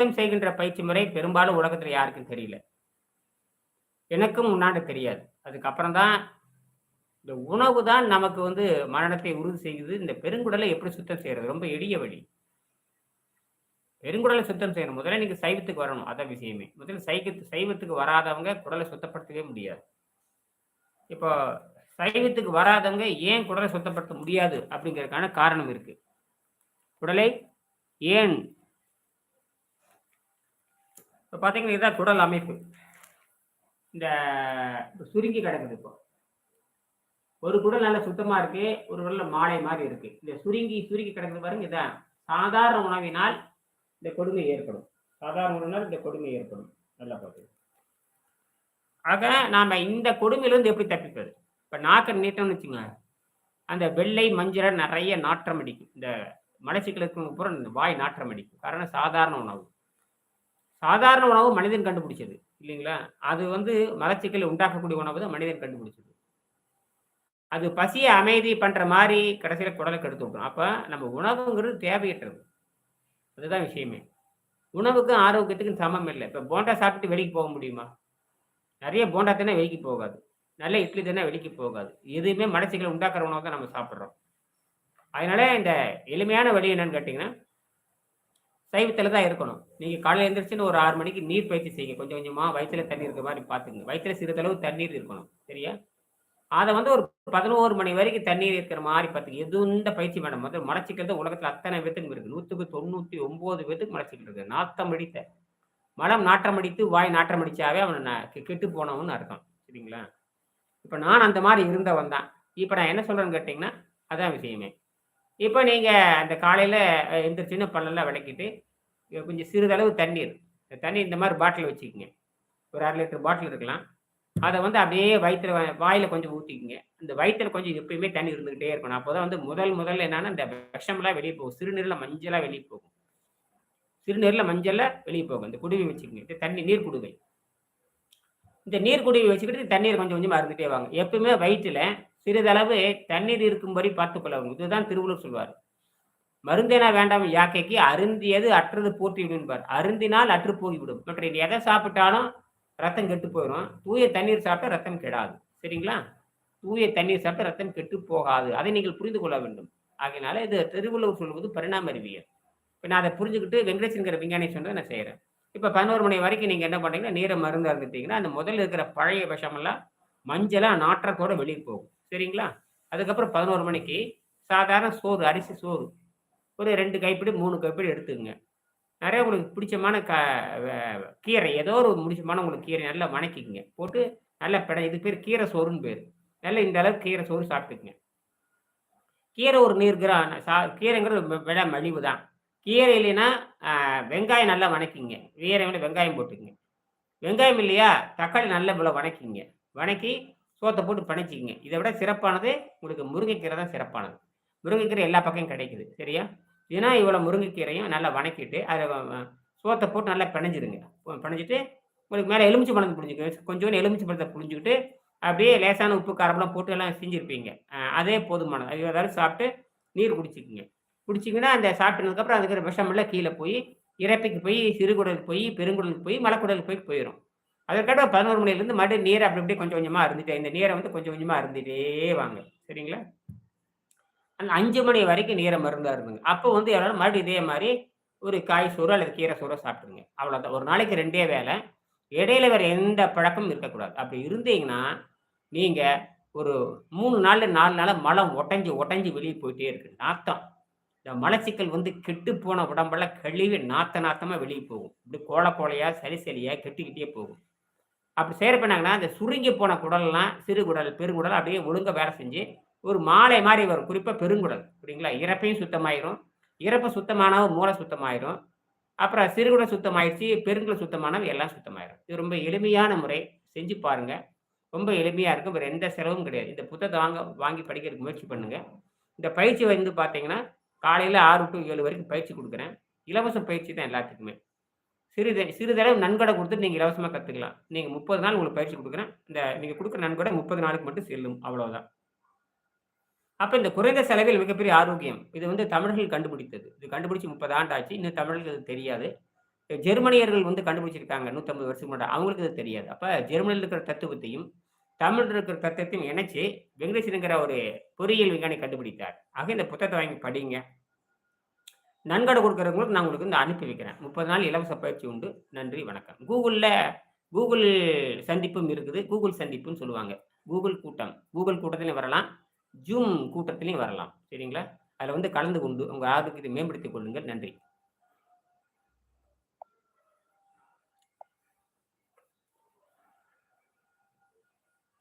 சுத்தம் செய்கின்ற பயிற்சி முறை பெரும்பாலும் உலகத்துல யாருக்கும் தெரியல. எனக்கும் முன்னாடி தெரியாது. அதுக்கப்புறம் தான் இந்த உணவு தான் நமக்கு வந்து மரணத்தை உறுதி செய்யுது. இந்த பெருங்குடலை எப்படி சுத்தம் செய்யறது? ரொம்ப எளிய வழி. பெருங்குடலை சுத்தம் செய்யணும். முதல்ல நீங்க சைவத்துக்கு வரணும். அதான் விஷயமே. முதல்ல சைவத்து சைவத்துக்கு வராதவங்க குடலை சுத்தப்படுத்தவே முடியாது. இப்போ சைவத்துக்கு வராதவங்க ஏன் குடலை சுத்தப்படுத்த முடியாது அப்படிங்கிறதுக்கான காரணம் இருக்கு. குடலை ஏன் இப்போ பார்த்தீங்கன்னா இதுதான் குடல் அமைப்பு. இந்த சுருங்கி கிடக்குது இப்போ. ஒரு குடல் நல்ல சுத்தமாக இருக்கு ஒரு குடல்ல மாலை மாதிரி இருக்கு. இந்த சுருங்கி சுருங்கி கிடக்குது பாருங்க இதான். சாதாரண உணவினால் இந்த கொடுமை ஏற்படும். சாதாரண உணவினால் இந்த கொடுமை ஏற்படும். நல்லா பார்த்து ஆக நாம் இந்த கொடுமையிலிருந்து எப்படி தப்பிப்பது? இப்போ நாக்க நீட்டம்னு வச்சுங்க அந்த வெள்ளை மஞ்சள் நிறைய நாற்றம் அடிக்கும். இந்த மலச்சிக்கலுக்கு பூரா இந்த வாய் நாற்றம் அடிக்கும். காரணம் சாதாரண உணவு. சாதாரண உணவு மனிதன் கண்டுபிடிச்சது இல்லைங்களா? அது வந்து மலச்சிக்கலை உண்டாக்கக்கூடிய உணவு தான் மனிதன் கண்டுபிடிச்சது. அது பசியை அமைதி பண்ற மாதிரி கடைசியில குடலை கெடுத்து விட்டோம். அப்ப நம்ம உணவுங்கிறது தேவையற்றது. அதுதான் விஷயமே. உணவுக்கும் ஆரோக்கியத்துக்கும் சமம் இல்லை. இப்ப போண்டா சாப்பிட்டு வெளிக்கு போக முடியுமா? நிறைய போண்டா தானே வெளிக்கு போகாது. நல்ல இட்லி தானே வெளிக்கு போகாது. எதுவுமே மலச்சிக்கலை உண்டாக்குற உணவு தான் நம்ம சாப்பிட்றோம். அதனால இந்த எளிமையான வழி என்னன்னு கேட்டிங்கன்னா சைவத்தில் தான் இருக்கணும். நீங்கள் காலையில் எழுந்திரிச்சுன்னு ஒரு ஆறு மணிக்கு நீர் பயிற்சி செய்யுங்க. கொஞ்சம் கொஞ்சமாக வயிற்றுல தண்ணி இருக்க மாதிரி பார்த்துங்க வயிற்றுல சிறிதளவு தண்ணீர் இருக்கணும். சரியா? அதை வந்து ஒரு பதினோரு மணி வரைக்கும் தண்ணீர் இருக்கிற மாதிரி பார்த்துங்க எது இந்த பயிற்சி வேணும் வந்து மலச்சிக்கிறது உலகத்தில் அத்தனை பேத்துக்கும் இருக்குது நூற்றுக்கு தொண்ணூற்றி ஒம்பது பேத்துக்கு மலச்சிக்கல் இருக்குது நாத்தம் அடித்த. மலம் நாற்றம் அடித்து வாய் நாற்றம் அடித்தாவே அவனை கெட்டு போனவன்னு அர்த்தம். சரிங்களா? இப்போ நான் அந்த மாதிரி இருந்தவன் தான். இப்போ நான் என்ன சொல்கிறேன்னு கேட்டிங்கன்னா அதான் விஷயமே. இப்போ நீங்கள் அந்த காலையில் எந்திரிச்சின்னு பல்லெல்லாம் விளக்கிட்டு கொஞ்சம் சிறிதளவு தண்ணீர் இந்த தண்ணி இந்த மாதிரி பாட்டில் வச்சுக்கோங்க. ஒரு அரை லிட்டர் பாட்டில் இருக்கலாம். அதை வந்து அப்படியே வயிற்றுல வாயில் கொஞ்சம் ஊற்றிக்கிங்க அந்த வயிற்றுல கொஞ்சம் எப்பயுமே தண்ணி இருந்துக்கிட்டே இருக்கணும். அப்போ தான் வந்து முதல் முதல்ல என்னன்னா இந்த விஷம்லாம் வெளியே போகும். சிறுநீரில் மஞ்சளாக வெளியே போகும். சிறுநீரில் மஞ்சளில் வெளியே போகும். இந்த குடுவை வச்சுக்கோங்க. இந்த தண்ணி நீர் குடுவை. இந்த நீர் குடுவை வச்சுக்கிட்டு தண்ணீர் கொஞ்சம் கொஞ்சமாக இருந்துகிட்டே வாங்க. எப்பயுமே வயிற்றில் சிறிதளவு தண்ணீர் இருக்கும்படி பார்த்துக்கொள்ளவும். இதுதான் திருவள்ளுவர் சொல்வார். மருந்தேனா வேண்டாம் யாக்கைக்கு அருந்தியது அற்றது போற்றி விடும்பார். அருந்தினால் அற்று போய்விடும். மற்ற இது எதை சாப்பிட்டாலும் ரத்தம் கெட்டு போயிடும் தூய தண்ணீர் சாப்பிட்டா ரத்தம் கெடாது. சரிங்களா? தூய தண்ணீர் சாப்பிட்டா ரத்தம் கெட்டு போகாது. அதை நீங்கள் புரிந்து கொள்ள வேண்டும். ஆகையினால இது திருவள்ளுவர் சொல்வது பரிணாம அறிவியல் இப்போ நான் அதை புரிஞ்சுக்கிட்டு வெங்கடேசன்கிற விஞ்ஞானி சொன்னதை நான் செய்கிறேன் இப்போ பதினோரு மணி வரைக்கும் நீங்கள் என்ன பண்ணுறீங்கன்னா நீரை மருந்து அருந்துட்டீங்கன்னா அந்த முதல்ல இருக்கிற பழைய விஷமெல்லாம் மஞ்சளாக நாற்றத்தோட வெளியே போகும். சரிங்களா? அதுக்கப்புறம் பதினோரு மணிக்கு சாதாரண சோறு அரிசி சோறு. ஒரு ரெண்டு கைப்பிடி மூணு கைப்பிடி எடுத்துக்கங்க. நிறைய உங்களுக்கு பிடிச்சமான க கீரை ஏதோ ஒரு முடிச்சமான உங்களுக்கு கீரை நல்லா வணக்கிக்குங்க. போட்டு நல்லா பிட இது பேர் கீரை சோறுன்னு பேர். நல்லா இந்த அளவுக்கு கீரை சோறு சாப்பிட்டுக்குங்க. கீரை ஒரு நீர் சா கீரைங்கிறது விட மலிவு தான். கீரை இல்லைன்னா வெங்காயம் நல்லா வணக்கிங்க கீரை மேலே வெங்காயம் போட்டுக்குங்க. வெங்காயம் இல்லையா? தக்காளி நல்லா இவ்வளோ வணக்கிங்க வணக்கி சோத்தை போட்டு பிணைச்சிக்கிங்க. இதை விட சிறப்பானது உங்களுக்கு முருங்கைக்கீரை தான் சிறப்பானது. முருங்கைக்கீரை எல்லா பக்கம் கிடைக்குது. சரியா? ஏன்னா இவ்வளோ முருங்கைக்கீரையும் நல்லா வணக்கிட்டு அதை சோத்தை போட்டு நல்லா பிணைஞ்சிடுங்க. பிணைஞ்சிட்டு உங்களுக்கு மேலே எலுமிச்சை பழத்தை புரிஞ்சுக்கோங்க கொஞ்சோண்டு எலுமிச்சை பழத்தை புரிஞ்சுக்கிட்டு அப்படியே லேசான உப்பு காரம்லாம் போட்டு எல்லாம் செஞ்சுருப்பீங்க. அதே போதுமானது. அது ஏதாவது சாப்பிட்டு நீர் குடிச்சிக்கிங்க. குடிச்சிங்கன்னா அந்த சாப்பிட்டதுக்கப்புறம் அதுக்கு விஷமெல்லாம் கீழே போய் இறப்பைக்கு போய் சிறுகுடலுக்கு போய் பெருங்குடலுக்கு போய் மலக்குடலுக்கு போய் போயிடும். அதற்காக பதினோரு மணிலேருந்து மறுபடியும் நீரை அப்படி அப்படியே கொஞ்சம் கொஞ்சமாக இருந்துட்டு இந்த நீரை வந்து கொஞ்சம் கொஞ்சமாக அருந்துட்டே வாங்க. சரிங்களா? அந்த அஞ்சு மணி வரைக்கும் நீரை மருந்தாக இருந்துங்க. அப்போ வந்து எவ்வளோ மறுபடியும் இதே மாதிரி ஒரு காய் சோறு அல்லது கீரை சோறோ சாப்பிடுங்க அவ்வளோதான் ஒரு நாளைக்கு ரெண்டே வேளை. இடையில வேறு எந்த பழக்கமும் இருக்கக்கூடாது. அப்படி இருந்தீங்கன்னா நீங்கள் ஒரு மூணு நாள் நாலு நாள மலம் உடஞ்சி உடஞ்சி வெளியே போயிட்டே இருக்கு. நாத்தம். இந்த மலச்சிக்கல் வந்து கெட்டு போன உடம்பெல்லாம் கழுவி நாத்த நாத்தமாக வெளியே போகும். இப்படி கோல கோலையாக சரி சரியாக கெட்டுக்கிட்டே போகும். அப்படி செய்யறப்ப அந்த சுருங்கி போன குடல்லாம் சிறு குடல் பெருங்குடல் அப்படியே ஒழுங்காக வேலை செஞ்சு ஒரு மாலை மாதிரி வரும். குறிப்பா பெருங்குடல் சரிங்களா இறப்பையும் சுத்தமாயிரும். இறப்பு சுத்தமானவ மூளை சுத்தமாயிரும். அப்புறம் சிறுகுடல் சுத்தமாயிடுச்சு பெருங்குடல் சுத்தமானவ எல்லாம் சுத்தமாயிரும். இது ரொம்ப எளிமையான முறை. செஞ்சு பாருங்க. ரொம்ப எளிமையாக இருக்கும். வேற எந்த செலவும் கிடையாது. இந்த புத்தகத்தை வாங்க வாங்கி படிக்கிறதுக்கு முயற்சி பண்ணுங்க. இந்த பயிற்சி வந்து பார்த்தீங்கன்னா காலையில் ஆறு டு ஏழு வரைக்கும் பயிற்சி கொடுக்குறேன். இலவச பயிற்சி தான் எல்லாத்துக்குமே. சிறிது சிறிதளவு நன்கொடை கொடுத்துட்டு நீங்கள் இலவசமாக கற்றுக்கலாம் நீங்கள் முப்பது நாள் உங்களுக்கு பயிற்சி கொடுக்குறேன் இந்த நீங்கள் கொடுக்குற நன்கொடை முப்பது நாளுக்கு மட்டும் செல்லும் அவ்வளோதான் அப்போ இந்த குறைந்த செலவில் மிகப்பெரிய ஆரோக்கியம் இது வந்து தமிழர்கள் கண்டுபிடித்தது இது கண்டுபிடிச்சி முப்பது ஆண்டு ஆச்சு இன்னும் தமிழர்களுக்கு இது தெரியாது ஜெர்மனியர்கள் வந்து கண்டுபிடிச்சிருக்காங்க 150 வருஷத்துக்கு முன்னாடி. அவங்களுக்கு இது தெரியாது. அப்போ ஜெர்மனியில் இருக்கிற தத்துவத்தையும், தமிழ்ல இருக்கிற தத்துவத்தையும் இணைச்சி வெங்கடேசனுங்கிற ஒரு பொறியியல் விஞ்ஞானி கண்டுபிடித்தார். ஆக இந்த புத்தகத்தை வாங்கி படிங்க. நன்கொடை கொடுக்குறவங்களுக்கு நான் உங்களுக்கு வந்து அனுப்பி வைக்கிறேன். 30 நாள் இலவச பயிற்சி உண்டு. நன்றி, வணக்கம். கூகுளில் கூகுள் சந்திப்பும் இருக்குது. கூகுள் சந்திப்புன்னு சொல்லுவாங்க. கூகுள் கூட்டம். கூகுள் கூட்டத்திலையும் வரலாம். ஜூம் கூட்டத்திலையும் வரலாம். சரிங்களா? அதில் வந்து கலந்து கொண்டு உங்கள் ஆரோக்கியத்தை மேம்படுத்திக் கொள்ளுங்கள். நன்றி.